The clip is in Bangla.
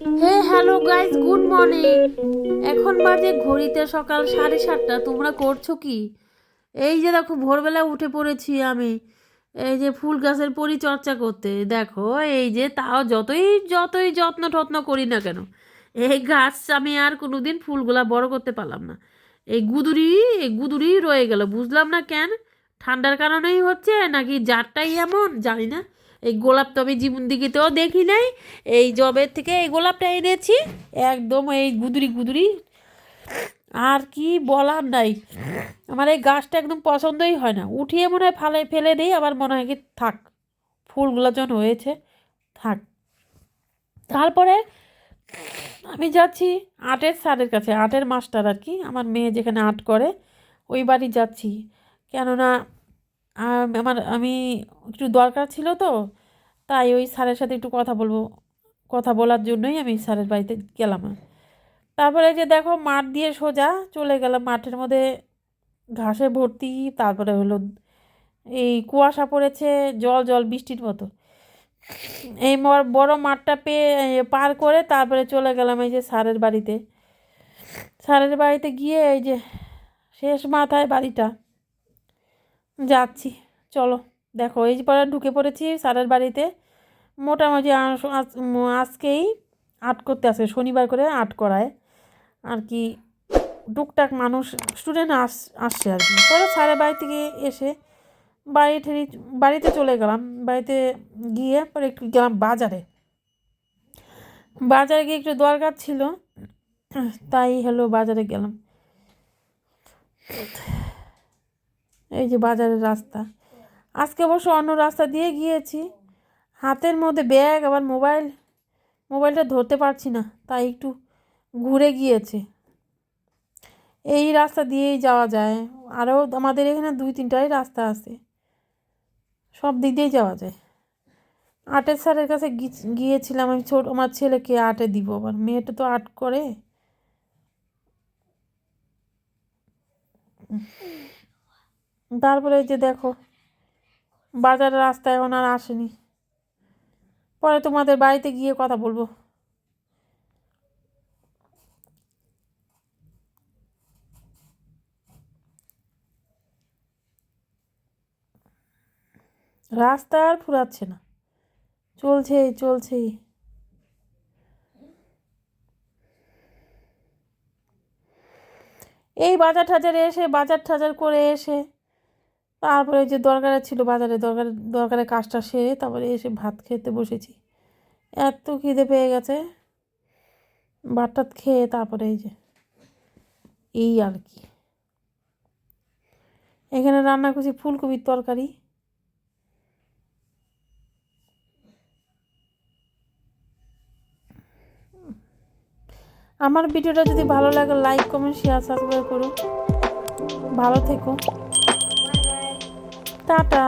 Hey hello guys good morning এখন বাজে ঘড়িতে সকাল সাড়ে সাতটা, তোমরা করছ কি? এই যে দেখো ভোরবেলা উঠে পড়েছি আমি। এই যে ফুল গাছের পরিচর্যা করতে, দেখো, এই যে তাও যতই যতই যত্ন টত্ন করি না কেন, এই গাছ আমি আর কোনোদিন ফুলগুলা বড় করতে পারলাম না। এই গুদুরি এই গুদুরি রয়ে গেল, বুঝলাম না কেন? ঠান্ডার কারণেই হচ্ছে, নাকি জারটাই এমন? জানি না। এই গোলাপ তো আমি জীবন দিকেতেও দেখি নাই। এই জবের থেকে এই গোলাপটা এনেছি। একদম এই গুদুরি গুদুরি। আর কি বলার নাই। আমার এই গাছটা একদম পছন্দই হয় না। উঠিয়ে মনে হয় ফালে, ফেলে দিই, আবার মনে হয় কি থাক, ফুলগুলো যখন হয়েছে, থাক। তারপরে আমি যাচ্ছি আর্টের স্যারের কাছে আর্টের মাস্টার আর কি। আমার মেয়ে যেখানে আর্ট করে, ওই বাড়ি যাচ্ছি। কেননা আমার, আমি একটু দরকার ছিল তো, তাই ওই স্যারের সাথে একটু কথা বলব, কথা বলার জন্যই আমি স্যারের বাড়িতে গেলাম। তারপরে যে দেখো মাঠ দিয়ে সোজা চলে গেলাম, মাঠের মধ্যে ঘাসে ভর্তি, তারপরে হলো এই কুয়াশা পড়েছে, জল জল, বৃষ্টির মতো। এই বড় মাঠটা পেয়ে পার করে তারপরে চলে গেলাম এই যে স্যারের বাড়িতে। স্যারের বাড়িতে গিয়ে এই যে শেষ মাথায় বাড়িটা। যাচ্ছি, চলো। দেখো, এই পরে ঢুকে পড়েছি স্যারের বাড়িতে। মোটামুটি আজকেই আর্ট করতে আসে, শনিবার করে আর্ট করায়। আর কি, টুকটাক মানুষ স্টুডেন্ট আস, আসছে আর কি। পরে স্যারের বাড়ি থেকে এসে বাড়ি ঠেরি, বাড়িতে চলে গেলাম। বাড়িতে গিয়ে পরে একটু গেলাম বাজারে। বাজারে গিয়ে একটু দরকার ছিল, তাই হলো বাজারে গেলাম। এই যে বাজারের রাস্তা। আজকে অবশ্য অন্য রাস্তা দিয়ে গিয়েছি। হাতের মধ্যে ব্যাগ, আবার মোবাইল। মোবাইলটা ধরতে পারছি না, তাই একটু ঘুরে গিয়েছে। এই রাস্তা দিয়েই যাওয়া যায়। আরও আমাদের এখানে দুই, তিনটাই রাস্তা আছে। সব দিক দিয়েই যাওয়া যায়। আর্টের স্যারের কাছে গিয়েছিলাম আমি ছোট, আমার ছেলেকে আর্টে দিব, আবার মেয়েটা তো আর্ট করে। তারপরে যে দেখো, বাজারের রাস্তা এখন আর আসেনি। পরে তোমাদের বাড়িতে গিয়ে কথা বলব। রাস্তা আর ফুরাচ্ছে না। চলছে চলছেই। এই বাজার টাজারে এসে, বাজার টাজার করে এসে তারপরে যে দরকারে ছিল বাজারে, দরকার, দরকারে কাজটা সেরে তারপরে এসে ভাত খেতে বসেছি। এত খিদে পেয়ে গেছে। ভাত টাত খেয়ে তারপরে এই যে, এই আর কি। এখানে রান্না করছি ফুলকপির তরকারি। আমার ভিডিওটা যদি ভালো লাগে লাইক কমেন্ট শেয়ার সাবস্ক্রাইব করো ভালো থেকো। টাটা